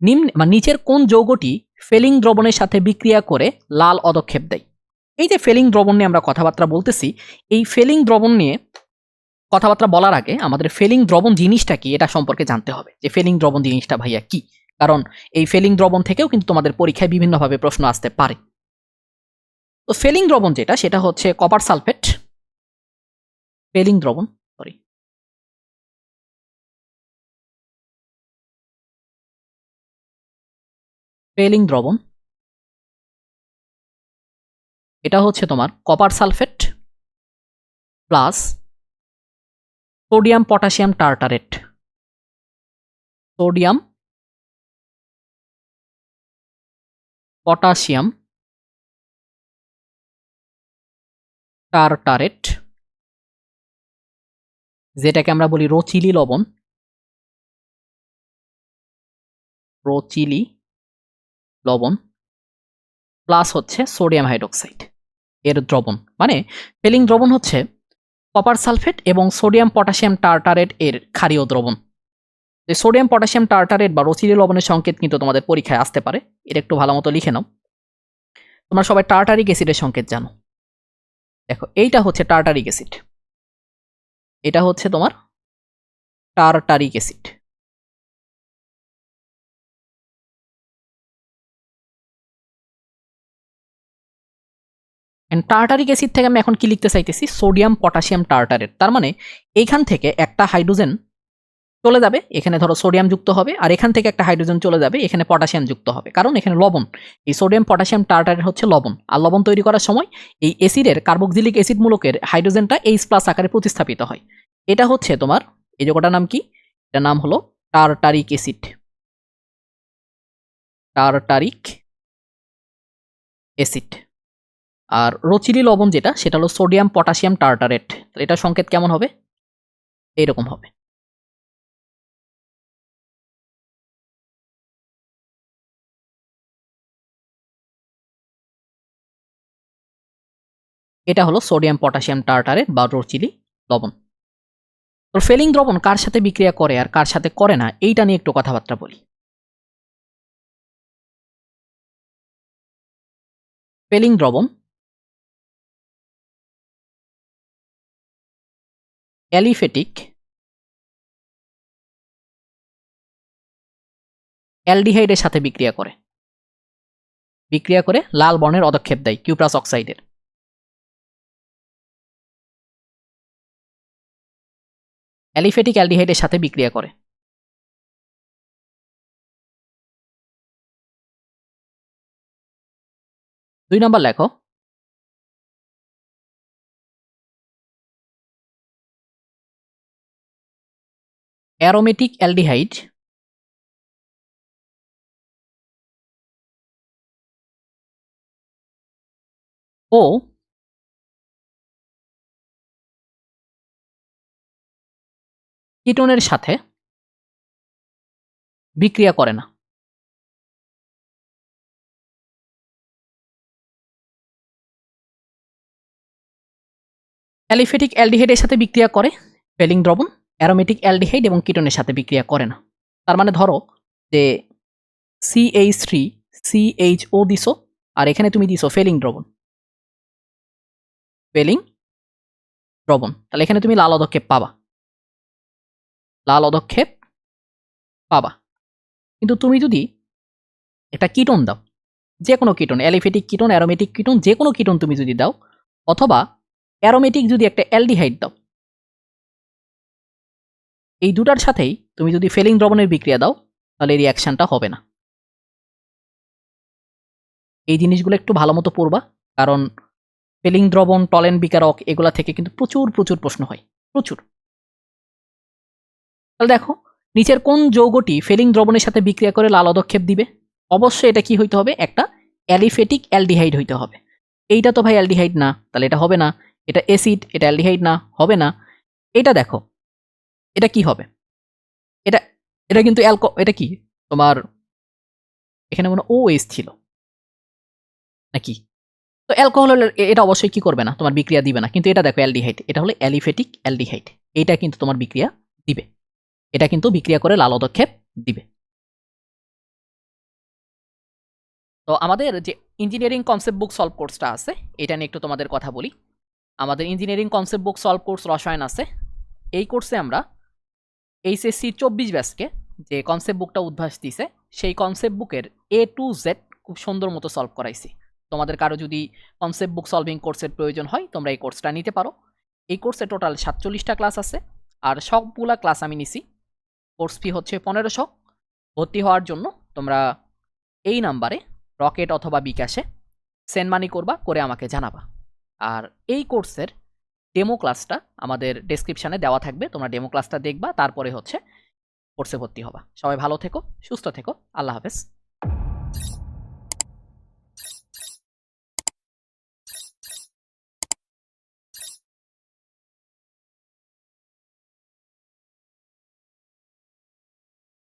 নিম্ন মানে নিচের কোন যৌগটি ফেলিং দ্রবণের সাথে বিক্রিয়া করে লাল অদক্ষেপ দেয়? এই যে ফেলিং দ্রবণ নিয়ে আমরা কথাবার্তা বলতেছি, এই ফেলিং দ্রবণ নিয়ে কথাবার্তা বলার আগে আমাদের ফেলিং দ্রবণ জিনিসটা কি, এটা সম্পর্কে জানতে হবে। যে ফেলিং দ্রবণ জিনিসটা ভাইয়া কি? কারণ এই ফেলিং দ্রবণ থেকেও কিন্তু তোমাদের পরীক্ষায় বিভিন্নভাবে প্রশ্ন আসতে পারে। তো ফেলিং দ্রবণ যেটা, সেটা হচ্ছে কপার সালফেট। ফেলিং দ্রবণ। ফেলিং দ্রবণ। এটা হচ্ছে তোমার copper sulphate plus sodium potassium tartrate sodium potassium tartrate যেটাকে আমরা বলি রচিলি লবণ। রচিলি লবণ প্লাস হচ্ছে সোডিয়াম হাইড্রোক্সাইড এর দ্রবণ। মানে ফেলিং দ্রবণ হচ্ছে কপার সালফেট এবং সোডিয়াম পটাশিয়াম টার্টারেট এর ক্ষারীয় দ্রবণ। যে সোডিয়াম পটাশিয়াম টার্টারেট বা রচিলি লবণের সংকেত কিন্তু তোমাদের পরীক্ষায় আসতে পারে। এটা একটু ভালো মতো লিখে নাও। তোমরা সবাই টার্টারিক অ্যাসিডের সংকেত জানো। দেখো, এইটা হচ্ছে টার্টারিক অ্যাসিড এটা হচ্ছে তোমার টার্টারিক অ্যাসিড টার্টারিক অ্যাসিড থেকে আমি এখন কি লিখতে চাইতেছি? সোডিয়াম পটাশিয়াম টার্টারেট তার মানে এইখান থেকে একটা হাইড্রোজেন চলে যাবে, এখানে ধরো সোডিয়াম যুক্ত হবে, আর এখান থেকে একটা হাইড্রোজেন চলে যাবে, এখানে পটাশিয়াম যুক্ত হবে। কারণ এখানে লবণ, এই সোডিয়াম পটাশিয়াম টার্টারেট হচ্ছে লবণ। আর লবণ তৈরি করার সময় এই অ্যাসিডের কার্বক্সিলিক অ্যাসিড মূলকের হাইড্রোজেনটা এইচ প্লাস আকারে প্রতিস্থাপিত হয়। এটা হচ্ছে তোমার, এই যোগটার নাম কি? এটার নাম হলো টার্টারিক অ্যাসিড টার্টারিক অ্যাসিড আর রচিলি লবণ যেটা, সেটা হলো সোডিয়াম পটাশিয়াম টার্টারেট। এটা সংকেত কেমন হবে? এইরকম হবে। এটা হলো সোডিয়াম পটাশিয়াম টার্টারেট বা রচিলি লবণ। তো ফেলিং দ্রবণ কার সাথে বিক্রিয়া করে আর কার সাথে করে না, এইটা নিয়ে একটু কথাবার্তা বলি। ফেলিং দ্রবণ অ্যালিফেটিক অ্যালডিহাইডের সাথে বিক্রিয়া করে। বিক্রিয়া করে লাল বর্ণের অদক্ষেপ দেয় কিউপ্রাস অক্সাইডের। অ্যালিফেটিক অ্যালডিহাইডের সাথে বিক্রিয়া করে। দুই নম্বর লেখো অ্যারোমেটিক অ্যালডিহাইড, ও কিটোনের সাথে বিক্রিয়া করে না। অ্যালিফেটিক অ্যালডিহাইডের সাথে বিক্রিয়া করে ফেলিং দ্রবণ। অ্যারোমেটিক অ্যালডিহাইড এবং কিটোনের সাথে বিক্রিয়া করে না। তার মানে ধরো যে সিএইচ থ্রি সিএইচ ও দিছো, আর এখানে তুমি দিছো ফেলিং দ্রবণ। ফেলিং দ্রবণ। তাহলে এখানে তুমি লাল অদক্ষেপ পাবা। লাল অদক্ষেপ পাবা। কিন্তু তুমি যদি একটা কিটোন দাও যে কোনো ketone, aliphatic ketone, aromatic ketone যে কোনো কিটোন তুমি যদি দাও, অথবা অ্যারোমেটিক যদি একটা অ্যালডিহাইড দাও এই দুটার সাথেই তুমি যদি ফেলিং দ্রবণের বিক্রিয়া দাও, তাহলে রিয়াকশানটা হবে না। এই জিনিসগুলো একটু ভালো মতো পড়বা, কারণ ফেলিং দ্রবণ, টলেন, বিকারক এগুলা থেকে কিন্তু প্রচুর প্রচুর প্রশ্ন হয়। প্রচুর। তাহলে দেখো, নিচের কোন যৌগটি ফেলিং দ্রবণের সাথে বিক্রিয়া করে লাল অদক্ষেপ দিবে? অবশ্যই এটা কি হইতে হবে? একটা অ্যালিফেটিক অ্যালডিহাইড হইতে হবে। এইটা তো ভাই অ্যালডিহাইড না, তাহলে এটা হবে না। এটা অ্যাসিড, এটা অ্যালডিহাইড না, হবে না। এটা দেখো এটা কি হবে? এটা এটা কিন্তু অ্যালকো এটা কি? তোমার, এখানে মনে ও এস ছিল। নাকি? তো অ্যালকোহল এটা অবশ্যই কি করবে না? তোমার বিক্রিয়া দিবে না। কিন্তু এটা দেখো অ্যালডিহাইড এটা হলো অ্যালিফেটিক অ্যালডিহাইড এটা কিন্তু তোমার বিক্রিয়া দিবে। এটা কিন্তু বিক্রিয়া করে লাল পদক্ষেপ দিবে। তো আমাদের যে ইঞ্জিনিয়ারিং কনসেপ্ট বুক সলভ কোর্সটা আছে, এটা নিয়ে একটু তোমাদের কথা বলি। আমাদের engineering concept book solve course রসায়ন আছে। এই কোর্সে আমরা এইচএসসি চব্বিশ ব্যাচকে যে কনসেপ্ট বুকটা উদ্ভাস দিছে, সেই কনসেপ্ট বুকের এ টু জেড খুব সুন্দর মতো সলভ করাইছি। তোমাদের কারও যদি কনসেপ্ট বুক সলভিং কোর্সের প্রয়োজন হয়, তোমরা এই কোর্সটা নিতে পারো। এই কোর্সে টোটাল সাতচল্লিশটা ক্লাস আছে, আর সবগুলা ক্লাস আমি নিছি। কোর্স ফি হচ্ছে পনেরোশো। ভর্তি হওয়ার জন্য তোমরা এই নাম্বারে রকেট অথবা বিকাশে সেন্ড মানি করবা, করে আমাকে জানাবা। আর এই কোর্সের ডেমো ক্লাসটা আমাদের ডেসক্রিপশানে দেওয়া থাকবে। তোমরা ডেমো ক্লাসটা দেখবা, তারপরে হচ্ছে কোর্সে ভর্তি হবা। সবাই ভালো থেকো, সুস্থ থেকো। আল্লাহ হাফেজ।